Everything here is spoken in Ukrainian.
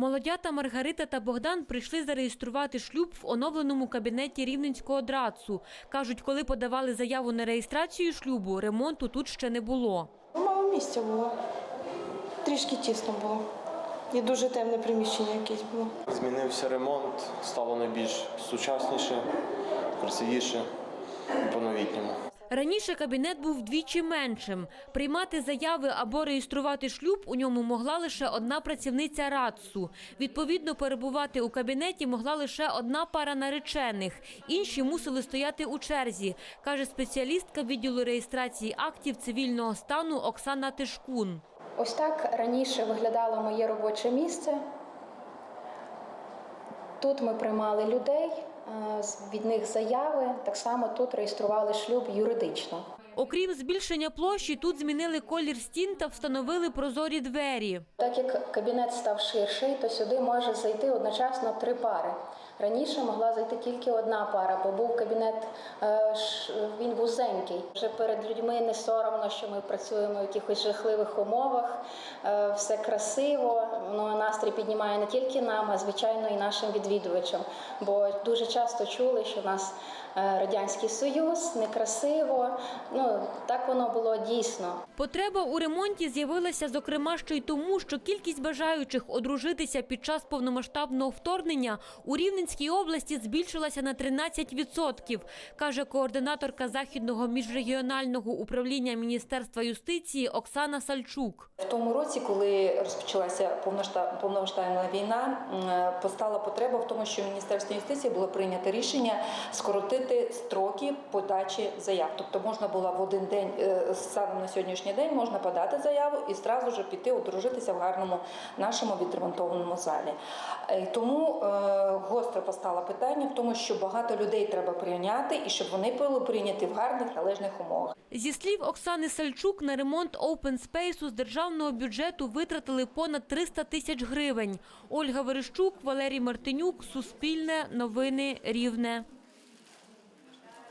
Молодята Маргарита та Богдан прийшли зареєструвати шлюб в оновленому кабінеті рівненського драцу. Кажуть, коли подавали заяву на реєстрацію шлюбу, ремонту тут ще не було. Мало місця було. Трішки тісно було. І дуже темне приміщення якесь було. Змінився ремонт, стало найбільш сучасніше, красивіше і по-новітньому. Раніше кабінет був вдвічі меншим. Приймати заяви або реєструвати шлюб у ньому могла лише одна працівниця РАЦУ. Відповідно, перебувати у кабінеті могла лише одна пара наречених. Інші мусили стояти у черзі, каже спеціалістка відділу реєстрації актів цивільного стану Оксана Тишкун. Ось так раніше виглядало моє робоче місце. Тут ми приймали людей, від них заяви. Так само тут реєстрували шлюб юридично. Окрім збільшення площі, тут змінили колір стін та встановили прозорі двері. Так як кабінет став ширший, то сюди може зайти одночасно три пари. Раніше могла зайти тільки одна пара, бо був кабінет, е, він вузенький. Вже перед людьми не соромно, що ми працюємо в якихось жахливих умовах, е, все красиво. Воно настрій піднімає не тільки нам, а звичайно і нашим відвідувачам. Бо дуже часто чули, що в нас е, радянський союз некрасиво. Ну так воно було дійсно. Потреба у ремонті з'явилася, зокрема, ще й тому, що кількість бажаючих одружитися під час повномасштабного вторгнення у Рівненській області збільшилася на 13%, каже координаторка Західного міжрегіонального управління Міністерства юстиції Оксана Сальчук. В тому році, коли розпочалася повномасштабна війна, постала потреба в тому, що в Міністерстві юстиції було прийнято рішення скоротити строки подачі заяв. Тобто можна було в один день е, станом на сьогоднішній день можна подати заяву і зразу ж піти одружитися в гарному нашому відремонтованому залі. Е, Тому е, гостро постало питання в тому, що багато людей треба прийняти і щоб вони були прийняті в гарних належних умовах. Зі слів Оксани Сальчук, на ремонт Open Space з державного бюджету витратили понад 300 тисяч гривень. Ольга Верещук, Валерій Мартинюк, Суспільне, Новини, Рівне.